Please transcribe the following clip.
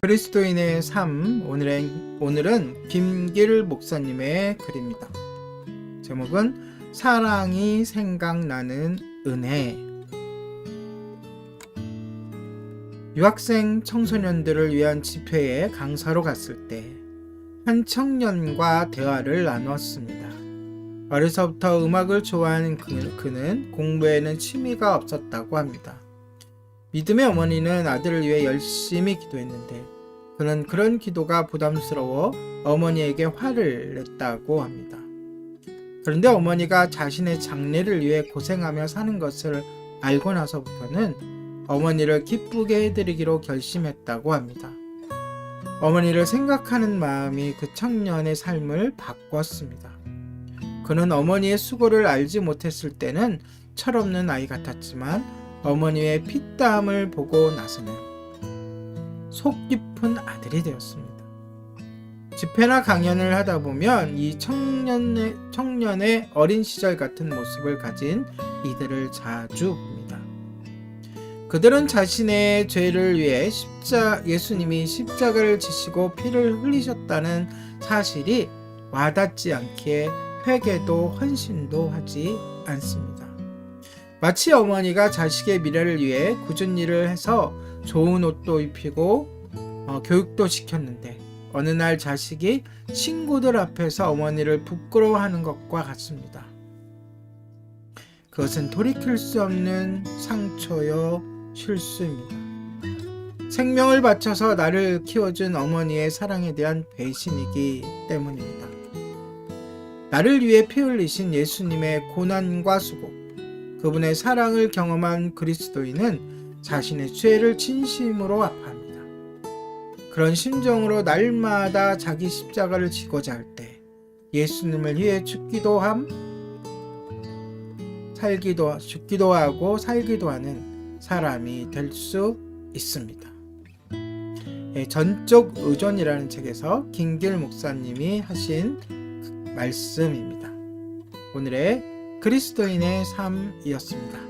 그리스도인의 삶 오늘은 오늘은 김길 목사님의 글입니다. 제목은 사랑이 생각나는 은혜. 유학생 청소년들을 위한 집회에 강사로 갔을 때 한 청년과 대화를 나누었습니다. 어려서부터 음악을 좋아하는 그, 그는 공부에는 취미가 없었다고 합니다. 믿음의 어머니는 아들을 위해 열심히 기도했는데 그는 그런 기도가 부담스러워 어머니에게 화를 냈다고 합니다. 그런데 어머니가 자신의 장래를 위해 고생하며 사는 것을 알고 나서부터는 어머니를 기쁘게 해드리기로 결심했다고 합니다. 어머니를 생각하는 마음이 그 청년의 삶을 바꿨습니다. 그는 어머니의 수고를 알지 못했을 때는 철없는 아이 같았지만 어머니의 피땀을 보고 나서는 속 깊은 아들이 되었습니다. 집회나 강연을 하다 보면 이 청년의, 청년의 어린 시절 같은 모습을 가진 이들을 자주 봅니다. 그들은 자신의 죄를 위해 십자, 예수님이 십자가를 지시고 피를 흘리셨다는 사실이 와닿지 않기에 회개도 헌신도 하지 않습니다. 마치 어머니가 자식의 미래를 위해 굳은 일을 해서 좋은 옷도 입히고 어, 교육도 시켰는데 어느 날 자식이 친구들 앞에서 어머니를 부끄러워하는 것과 같습니다. 그것은 돌이킬 수 없는 상처요 실수입니다. 생명을 바쳐서 나를 키워준 어머니의 사랑에 대한 배신이기 때문입니다. 나를 위해 피 흘리신 예수님의 고난과 수고, 그분의 사랑을 경험한 그리스도인은 자신의 죄를 진심으로 아파합니다. 그런 심정으로 날마다 자기 십자가를 지고자 할 때 예수님을 위해 죽기도 함, 살기도 죽기도 하고 살기도 하는 사람이 될 수 있습니다. 예, 전적 의존이라는 책에서 김길 목사님이 하신 말씀입니다. 오늘의 그리스도인의 삶이었습니다.